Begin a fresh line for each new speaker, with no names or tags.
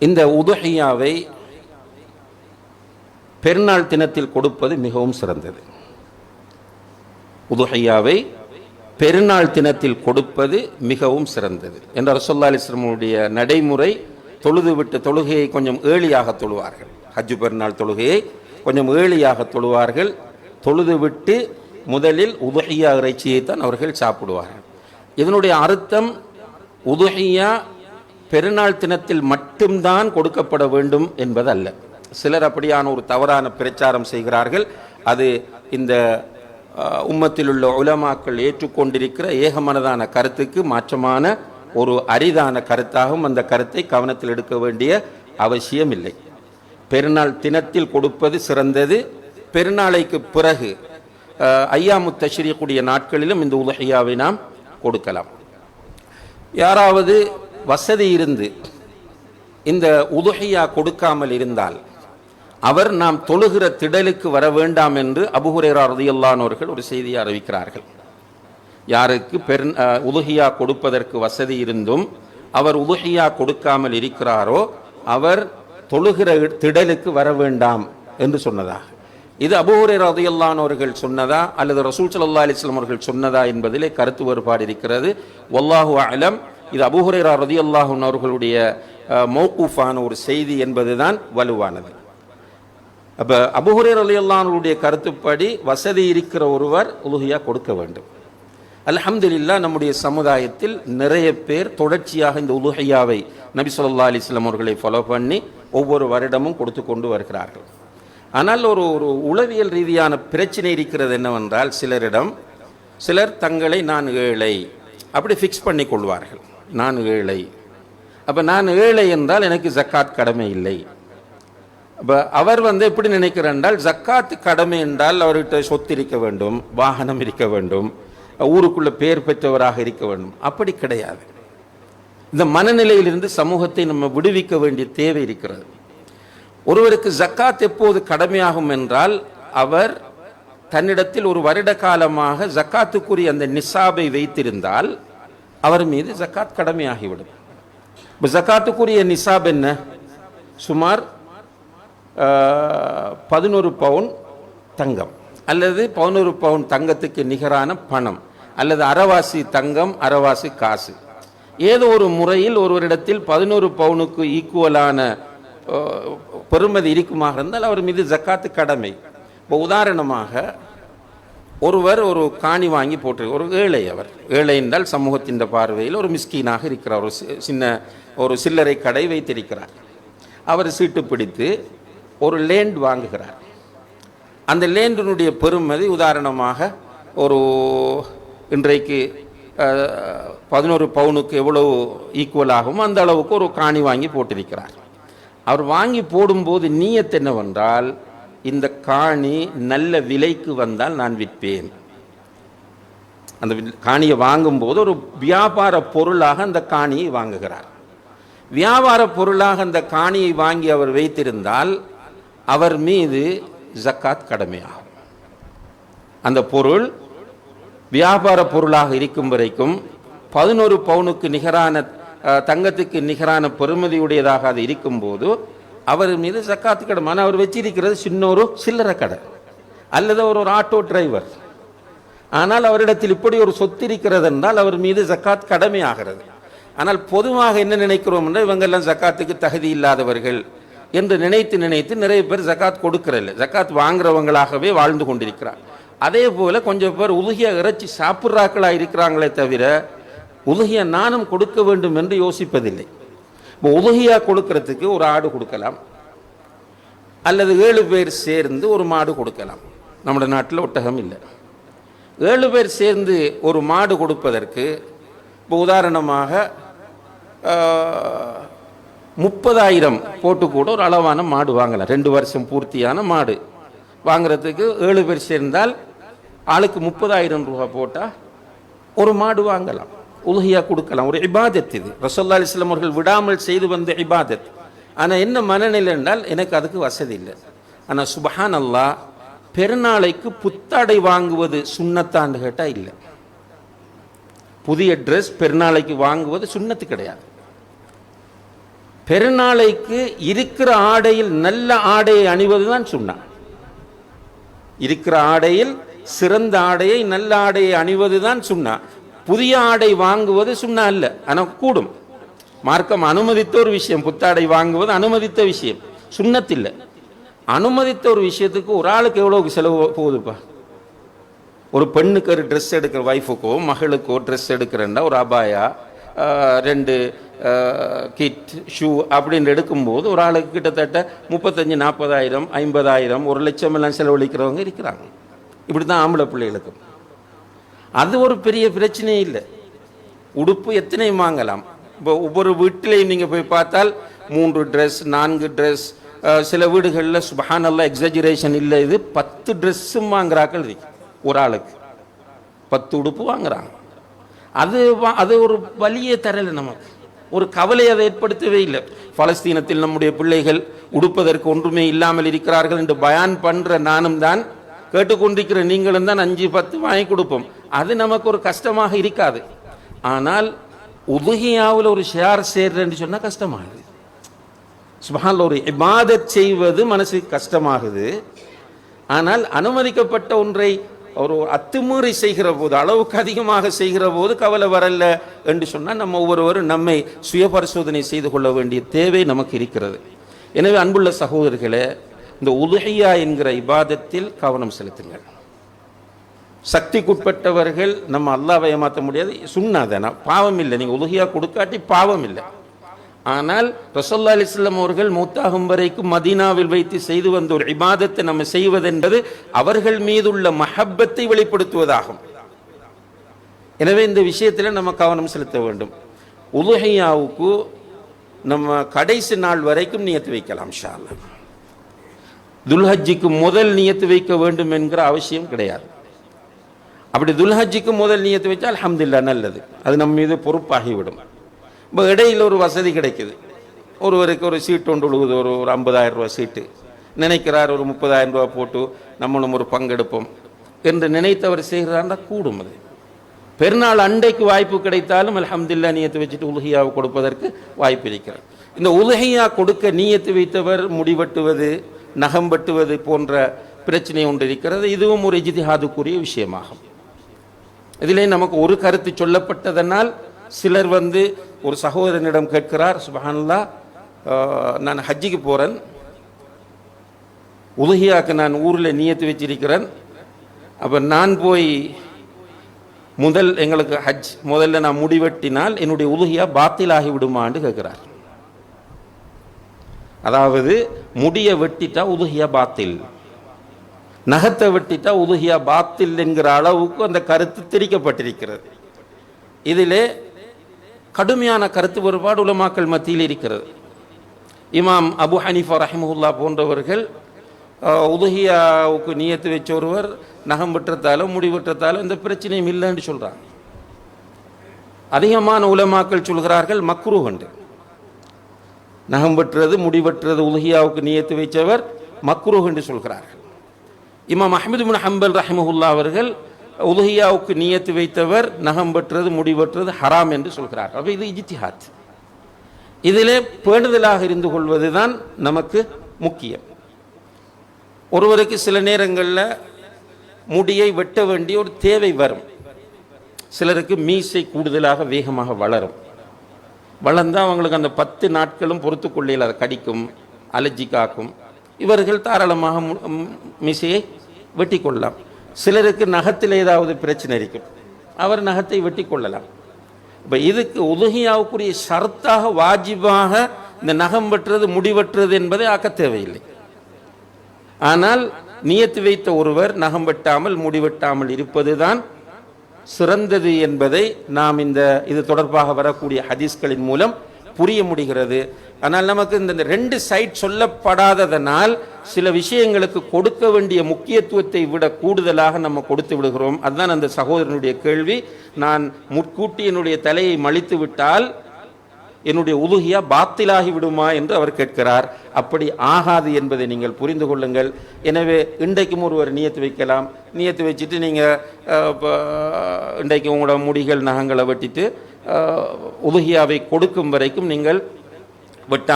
இந்த உதுஹியாவை பெருநாள் தினத்தில் கொடுப்பது மிகவும் சிறந்தது. உதுஹையாவை பெருநாள் தினத்தில் கொடுப்பது மிகவும் சிறந்தது. என்ற ரசோல்லா அலிஸ்லமுடைய நடைமுறை தொழுது விட்டு தொழுகையை கொஞ்சம் ஏழியாக தொழுவார்கள். ஹஜ்ஜு பெருநாள் தொழுகையை கொஞ்சம் ஏழியாக தொழுவார்கள். தொழுது விட்டு முதலில் உதுஹியா இறைச்சியை தான் அவர்கள் சாப்பிடுவார்கள். இதனுடைய அர்த்தம் உதுஹியா பெருநாள் தினத்தில் மட்டும்தான் கொடுக்கப்பட வேண்டும் என்பதல்ல. சிலர் அப்படியான ஒரு தவறான பிரச்சாரம் செய்கிறார்கள். அது இந்த உம்மத்தில் உள்ள உலமாக்கள் ஏற்றுக்கொண்டிருக்கிற ஏகமனதான கருத்துக்கு மாற்றமான ஒரு அரிதான கருத்தாகவும் அந்த கருத்தை கவனத்தில் எடுக்க வேண்டிய அவசியம் இல்லை பெருநாள் தினத்தில் கொடுப்பது சிறந்தது. பெருநாளைக்கு பிறகு அஹ், ஐயாமு தஷ்ரீக்குடைய நாட்களிலும் இந்த உலகையாவை நாம் கொடுக்கலாம். யாராவது வசதி இருந்து இந்த உதுகையா கொடுக்காமல் இருந்தால் அவர் நாம் தொழுகிற திடலுக்கு வர வேண்டாம் என்று அபுஹுரேரா ரதியுல்லானோர்கள் ஒரு செய்தியை அறிவிக்கிறார்கள். யாருக்கு பெரு அஹ், உதுஹியா கொடுப்பதற்கு வசதி இருந்தும் அவர் உதுஹியா கொடுக்காமல் இருக்கிறாரோ அவர் தொழுகிற திடலுக்கு வர வேண்டாம் என்று சொன்னதாக இது அபூரே ரதியல்லானவர்கள் சொன்னதா? அல்லது ரசூல் சல்லா அலிஸ்லாம் அவர்கள் சொன்னதா என்பதிலே கருத்து வேறுபாடு இருக்கிறது. ஒல்லாஹு அலம். இது அபூஹுரேரா ரதியல்லாஹு அவர்களுடைய அஹ், மௌகூஃபான ஒரு செய்தி என்பது தான் வலுவானது. அப்போ அபுஹுரேர் அலியல்லானுடைய கருத்துப்படி வசதி இருக்கிற ஒருவர் உலுகையாக கொடுக்க வேண்டும். அல்ஹம்துலில்லாஹ் நம்முடைய சமுதாயத்தில் நிறைய பேர் தொடர்ச்சியாக இந்த உலுகையாவை நபி சொல்லா அலிஸ்லாம் அவர்களை ஃபாலோ பண்ணி ஒவ்வொரு வருடமும் கொடுத்து கொண்டு வருகிறார்கள். ஆனால் ஒரு ஒரு உளவியல் ரீதியான பிரச்சனை இருக்கிறது என்னவென்றால் சிலரிடம் சிலர் தங்களை நான் ஏழை அப்படி ஃபிக்ஸ் பண்ணி கொள்வார்கள். நான் ஏழை. அப்போ நான் ஏழை என்றால் எனக்கு ஜக்காத் கடமை இல்லை. இப்போ அவர் வந்து எப்படி நினைக்கிறார் என்றால் ஜக்காத்து கடமை என்றால் அவர்கிட்ட சொத்து இருக்க வேண்டும் வாகனம் இருக்க வேண்டும் ஊருக்குள்ளே பெயர் பெற்றவராக இருக்க வேண்டும். அப்படி கிடையாது. இந்த மனநிலையிலிருந்து சமூகத்தை நம்ம விடுவிக்க வேண்டிய தேவை இருக்கிறது. ஒருவருக்கு ஜக்காத் எப்போது கடமையாகும் என்றால் அவர் தன்னிடத்தில் ஒரு வருட காலமாக ஜக்காத்துக்குரிய அந்த நிசாபை வைத்திருந்தால் அவர் மீது ஜக்காத் கடமையாகிவிடும். இப்போ ஜக்காத்துக்குரிய நிசாப் என்ன? சுமார் பதினொரு பவுன் தங்கம். அல்லது பதினோரு பவுன் தங்கத்துக்கு நிகரான பணம். அல்லது அறவாசி தங்கம் அறவாசி காசு. ஏதோ ஒரு முறையில் ஒருவரிடத்தில் பதினோரு பவுனுக்கு ஈக்குவலான பெருமதி இருக்குமாக இருந்தால் அவர் மீது ஜக்காத்து கடமை. இப்போ உதாரணமாக ஒருவர் ஒரு காணி வாங்கி போட்டு ஒரு ஏழை அவர். ஏழை என்றால் சமூகத்தின் பார்வையில் ஒரு மிஸ்கீனாக இருக்கிறார் ஒரு சி- சின்ன ஒரு சில்லறை கடை வைத்திருக்கிறார். அவர் சீட்டு பிடித்து ஒரு லேண்ட் வாங்குகிறார். அந்த லேண்டினுடைய பெருமதி உதாரணமாக ஒரு இன்றைக்கு பதினோரு பவுனுக்கு எவ்வளவு ஈக்குவல் ஆகுமோ அந்த அளவுக்கு ஒரு காணி வாங்கி போட்டிருக்கிறார். அவர் வாங்கி போடும்போது நீயத் என்னவென்றால் இந்த காணி நல்ல விலைக்கு வந்தால் நான் விற்பேன். அந்த காணியை வாங்கும்போது ஒரு வியாபார பொருளாக அந்த காணியை வாங்குகிறார். வியாபார பொருளாக அந்த காணியை வாங்கி அவர் வைத்திருந்தால் அவர் மீது ஜக்காத் கடமையாகும். அந்த பொருள் வியாபார பொருளாக இருக்கும் வரைக்கும் பதினோரு பவுனுக்கு நிகரான தங்கத்துக்கு நிகரான பெறுமதியுடையதாக அது இருக்கும்போது அவர் மீது ஜக்காத்து கடமை. அவர் வச்சிருக்கிறது சின்ன ஒரு சில்லறை கடை. அல்லது அவர் ஒரு ஆட்டோ டிரைவர். ஆனால் அவரிடத்தில் இப்படி ஒரு சொத்து இருக்கிறது என்றால் அவர் மீது ஜக்காத் கடமையாகிறது. ஆனால் பொதுவாக என்ன நினைக்கிறோம் என்றால் இவங்கெல்லாம் ஜக்காத்துக்கு தகுதி இல்லாதவர்கள் என்று நினைத்து நினைத்து நிறைய பேர் ஜக்காத் கொடுக்கறதில்லை. ஜக்காத் வாங்குறவங்களாகவே வாழ்ந்து கொண்டிருக்கிறார். அதே போல கொஞ்சம் பேர் உலகிய இறைச்சி சாப்பிட்றாக்களாக இருக்கிறாங்களே தவிர உலகிய நானும் கொடுக்க வேண்டும் என்று யோசிப்பதில்லை. இப்போ உதகையாக கொடுக்கறதுக்கு ஒரு ஆடு கொடுக்கலாம். அல்லது ஏழு பேர் சேர்ந்து ஒரு மாடு கொடுக்கலாம். நம்முடைய நாட்டில் ஒட்டகம் இல்லை. ஏழு பேர் சேர்ந்து ஒரு மாடு கொடுப்பதற்கு இப்போ உதாரணமாக முப்பதாயிரம் போட்டு கூட ஒரு அளவான மாடு வாங்கலாம். ரெண்டு வருஷம் பூர்த்தியான மாடு வாங்குறதுக்கு ஏழு பேர் சேர்ந்தால் ஆளுக்கு முப்பதாயிரம் ரூபா போட்டால் ஒரு மாடு வாங்கலாம். உலகியா கொடுக்கலாம் ஒரு இபாதத் இது. ரசோல்லா அலிஸ்லாம் அவர்கள் விடாமல் செய்து வந்த இபாதத். ஆனால் என்ன மனநிலை என்றால் எனக்கு அதுக்கு வசதி இல்லை. ஆனால் சுபஹான் அல்லாஹ் பெருநாளைக்கு புத்தாடை வாங்குவது சுண்ணத்தான்னு கேட்டால் இல்லை. புதிய ட்ரெஸ் பெருநாளைக்கு வாங்குவது சுண்ணத்து கிடையாது. பெருநாளைக்கு இருக்கிற ஆடையில் நல்ல ஆடையை அணிவதுதான் சுண்ணா. இருக்கிற ஆடையில் சிறந்த ஆடையை நல்ல ஆடையை அணிவதுதான் சுண்ணா. புதிய ஆடை வாங்குவது சுண்ணா அல்ல. ஆனால் கூடும். மார்க்கம் அனுமதித்த ஒரு விஷயம் புத்தாடை வாங்குவது அனுமதித்த விஷயம். சுண்ணத்தில்லை. அனுமதித்த ஒரு விஷயத்துக்கு ஒரு ஆளுக்கு எவ்வளோ செலவு போகுதுப்பா? ஒரு பெண்ணுக்கு ஒரு ட்ரெஸ் எடுக்கிற ஒய்ஃபுக்கோ மகளுக்கோ ட்ரெஸ் எடுக்கிறேன்னா ஒரு அபாயா ரெண்டு கிட் ஷூ அப்படின்னு எடுக்கும்போது ஒரு ஆளுக்கு கிட்டத்தட்ட முப்பத்தஞ்சு நாற்பதாயிரம் ஐம்பதாயிரம் ஒரு லட்சம் எல்லாம் செலவழிக்கிறவங்க இருக்கிறாங்க. இப்படி தான் ஆம்பளை பிள்ளைகளுக்கு அது ஒரு பெரிய பிரச்சனையே இல்லை. உடுப்பு எத்தனை வாங்கலாம்? இப்போ ஒவ்வொரு வீட்டிலையும் நீங்கள் போய் பார்த்தால் மூன்று ட்ரெஸ் நான்கு ட்ரெஸ் சில வீடுகளில் சுபஹானல்லா எக்ஸஜரேஷன் இல்லை. இது பத்து ட்ரெஸ்ஸும் வாங்குறாக்கள் இருக்கு ஒரு ஆளுக்கு. பத்து உடுப்பு வாங்குறாங்க. அது வா- அது ஒரு வழியே தரல நமக்கு. ஒரு கவலை அதை ஏற்படுத்தவே இல்லை. பலஸ்தீனத்தில் நம்முடைய பிள்ளைகள் உடுப்பதற்கு ஒன்றுமே இல்லாமல் இருக்கிறார்கள் என்று பயான் பண்ணுற நானும் தான் கேட்டுக்கொண்டிருக்கிற நீங்களும் தான் அஞ்சு பத்து வாங்கி கொடுப்போம். அது நமக்கு ஒரு கஷ்டமாக இருக்காது. ஆனால் உதுகியாவில் ஒரு ஷேர் சேர்றேன்னு சொன்னால் கஷ்டமாகுது. சுபஹான்ல ஒரு இபாதத் செய்வது மனசுக்கு கஷ்டமாகுது. ஆனால் அனுமதிக்கப்பட்ட ஒன்றை ஒரு அத்துமீறி செய்கிற போது அளவுக்கு அதிகமாக செய்கிற போது கவலை வரல என்று சொன்னால் நம்ம ஒவ்வொருவரும் நம்மை சுய பரிசோதனை செய்து கொள்ள வேண்டிய தேவை நமக்கு இருக்கிறது. எனவே அன்புள்ள சகோதரர்களே இந்த உதுகையா என்கிற இபாதத்தில் கவனம் செலுத்துங்கள். சக்திக்குட்பட்டவர்கள் நம்ம அல்லாவை ஏமாற்ற முடியாது. சுண்ணாதானா பாவம் இல்லை. நீங்கள் உதுகியா கொடுக்காட்டி பாவம் இல்லை. ஆனால் ரசல்லா அலிஸ்லாம் அவர்கள் மூத்தாகும் வரைக்கும் மதீனாவில் வைத்து செய்து வந்த ஒரு இபாதத்தை நம்ம செய்வதென்பது அவர்கள் மீதுள்ள மஹப்பத்தை வெளிப்படுத்துவதாகும். எனவே இந்த விஷயத்தில் நம்ம கவனம் செலுத்த வேண்டும். உலுஹையாவுக்கு நம்ம கடைசி நாள் வரைக்கும் நியத்து வைக்கலாம் ஷாலா துல்ஹஜிக்கு துல்ஹஜ்ஜிக்கு முதல் நியத்து வைக்க வேண்டும் என்கிற அவசியம் கிடையாது. அப்படி துல்ஹஜிக்கு முதல் நீயத்து வச்சா அலமதுல்லா நல்லது. அது நம்ம மீது பொறுப்பாகிவிடும். இப்போ இடையில் ஒரு வசதி கிடைக்குது. ஒருவருக்கு ஒரு சீட்டு ஒன்று விழுகுது ஒரு ஒரு ஐம்பதாயிரம் ரூபா சீட்டு. நினைக்கிறார் ஒரு முப்பதாயிரம் ரூபா போட்டு நம்மளும் ஒரு பங்கெடுப்போம் என்று நினைத்தவர் செய்கிறார்னா கூடும் அது. பெருநாள் அண்டைக்கு வாய்ப்பு கிடைத்தாலும் அலமதுல்லா நியத்து வச்சுட்டு உலகையாவை கொடுப்பதற்கு வாய்ப்பு இருக்கிறார் இந்த உலகையாக கொடுக்க நீயத்து வைத்தவர் முடிவெட்டுவது நகம் வெட்டுவது போன்ற பிரச்சனை ஒன்று இருக்கிறது. இதுவும் ஒரு இஜ்திஹாதுக்குரிய விஷயமாகும். இதிலே நமக்கு ஒரு கருத்து சொல்லப்பட்டதனால் சிலர் வந்து ஒரு சகோதரனிடம் கேட்கிறார் சுபஹானல்லா நான் ஹஜ்ஜிக்கு போகிறேன் உதகியாக்கு நான் ஊரில் நியத்து வச்சிருக்கிறேன். அப்போ நான் போய் முதல் எங்களுக்கு ஹஜ் முதல்ல நான் முடிவெட்டினால் என்னுடைய உதுகியா பாத்திலாகி விடுமான்னு கேட்கிறார். அதாவது முடிய வெட்டிட்டா உதுகியா பாத்தில். நகத்தை வெட்டிட்டா உதுகியா பாத்தில் என்கிற அளவுக்கு அந்த கருத்து திரிக்கப்பட்டிருக்கிறது. இதிலே கடுமையான கருத்து வேறுபாடு உலமாக்கள் மத்தியில் இருக்கிறது. இமாம் அபு ஹனீஃபா ரஹிமுல்லா போன்றவர்கள் உதுகியாவுக்கு நியத்து வச்ச ஒருவர் நகம் வெட்டுறதாலும் முடி வெட்டுறதாலும் இந்த பிரச்சனையும் இல்லைன்னு சொல்கிறாங்க அதிகமான உலமாக்கள் சொல்கிறார்கள் மக்ரூ என்று. நகம் வெட்டுறது முடி வெட்டுறது உலகியாவுக்கு நியத்து வைச்சவர் மக்ரூஹ் என்று சொல்கிறார்கள். இமாம் அஹமது பின் ஹம்பல் ரஹிமஹுல்லா அவர்கள் உலகியாவுக்கு நியத்து வைத்தவர் நகம் பெற்றது முடி ஹராம் என்று சொல்கிறார். அப்போ இது இஜித்திஹாத் இதிலே பேணுதலாக இருந்து கொள்வது தான் நமக்கு முக்கியம். ஒருவருக்கு சில நேரங்களில் முடியை வெட்ட வேண்டிய ஒரு தேவை வரும். சிலருக்கு மீசை கூடுதலாக வேகமாக வளரும். வளர்ந்தால் அவங்களுக்கு அந்த பத்து நாட்களும் பொறுத்துக்கொள்ளையில் அதை கடிக்கும் அலர்ஜி காக்கும். இவர்கள் தாராளமாக மு- மீசையை வெட்டி கொள்ளலாம் சிலருக்கு நகத்தில் ஏதாவது பிரச்சனை இருக்கும். அவர் நகத்தை வெட்டி கொள்ளலாம் இப்போ இதுக்கு உதுகியாவுக்குரிய ஷர்த்தாக வாஜிபாக இந்த நகம் வெட்டுறது முடிவெட்டுறது என்பதை ஆக்க தேவையில்லை. ஆனால் நியத்து வைத்த ஒருவர் நகம் வெட்டாமல் முடி வெட்டாமல் இருப்பதுதான் சிறந்தது என்பதை நாம் இந்த இது தொடர்பாக வரக்கூடிய ஹதீஸ்களின் மூலம் புரிய முடிகிறது. ஆனால் நமக்கு இந்த ரெண்டு சைட் சொல்லப்படாததனால் சில விஷயங்களுக்கு கொடுக்க வேண்டிய முக்கியத்துவத்தை விட கூடுதலாக நம்ம கொடுத்து விடுகிறோம். அதுதான் அந்த சகோதரனுடைய கேள்வி. நான் முற்கூட்டி என்னுடைய தலையை மலித்து விட்டால் என்னுடைய உதுகியா பாத்திலாகி விடுமா என்று அவர் கேட்கிறார். அப்படி ஆகாது என்பதை நீங்கள் புரிந்து கொள்ளுங்கள். எனவே இன்றைக்கும் ஒருவர் நியத்து வைக்கலாம். நியத்து வச்சுட்டு நீங்கள் இன்றைக்கு உங்களோட முடிகள் நகங்களை வெட்டிட்டு அஹ், கொடுக்கும் வரைக்கும் நீங்கள் வெட்ட